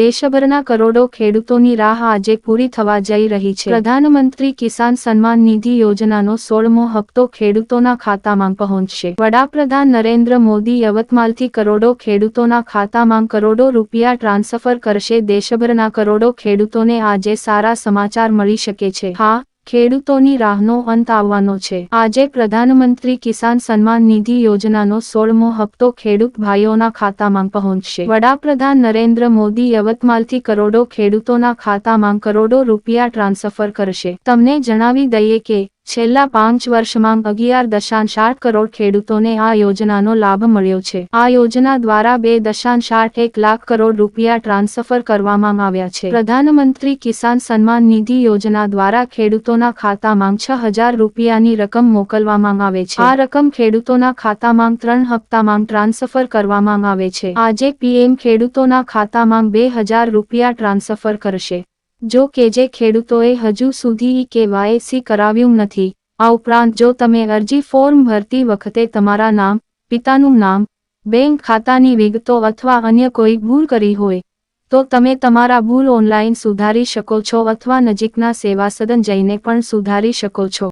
દેશભરના કરોડો ખેડૂતોની રાહ આજે પૂરી થવા જઈ રહી છે. પ્રધાનમંત્રી કિસાન સન્માન નિધિ યોજનાનો સોળમો હપ્તો ખેડૂતોના ખાતામાં પહોંચશે. વડાપ્રધાન નરેન્દ્ર મોદી યવતમાલથી કરોડો ખેડૂતોના ખાતામાં કરોડો રૂપિયા ટ્રાન્સફર કરશે. દેશભરના કરોડો ખેડૂતોને આજે સારા સમાચાર મળી શકે છે. હા ખેડૂતોની રાહનો અંત આવવાનો છે. આજે પ્રધાનમંત્રી કિસાન સન્માન નિધિ યોજનાનો સોળમો હપ્તો ખેડૂત ભાઈઓના ખાતામાં પહોંચશે. વડાપ્રધાન નરેન્દ્ર મોદી યવતમાલથી કરોડો ખેડૂતોના ખાતામાં કરોડો રૂપિયા ટ્રાન્સફર કરશે. તમને જણાવી દઈએ કે છેલ્લા પાંચ વર્ષમાં અગિયાર દશાંશ આઠ કરોડ ખેડૂતોને આ યોજનાનો લાભ મળ્યો છે. આ યોજના દ્વારા બે દશાંશ આઠ એક લાખ કરોડ રૂપિયા ટ્રાન્સફર કરવામાં આવ્યા છે. પ્રધાનમંત્રી કિસાન સન્માન નિધિ યોજના દ્વારા ખેડૂતોના ખાતામાં છ હજાર રૂપિયાની રકમ મોકલવામાં આવે છે. આ રકમ ખેડૂતોના ખાતામાં ત્રણ હપ્તામાં ટ્રાન્સફર કરવામાં આવે છે. આજે પીએમ ખેડૂતોના ખાતામાં બે હજાર રૂપિયા ટ્રાન્સફર કરશે. જો કે જે ખેડૂતોએ હજુ સુધી કેવાયસી કરાવ્યું નથી. આ ઉપરાંત જો તમે અરજી ફોર્મ ભરતી વખતે તમારા નામ, પિતાનું નામ, બેંક ખાતાની વિગતો અથવા અન્ય કોઈ ભૂલ કરી હોય, તો તમે તમારા ભૂલ ઓનલાઈન સુધારી શકો છો અથવા નજીકના સેવા સદન જઈને પણ સુધારી શકો છો.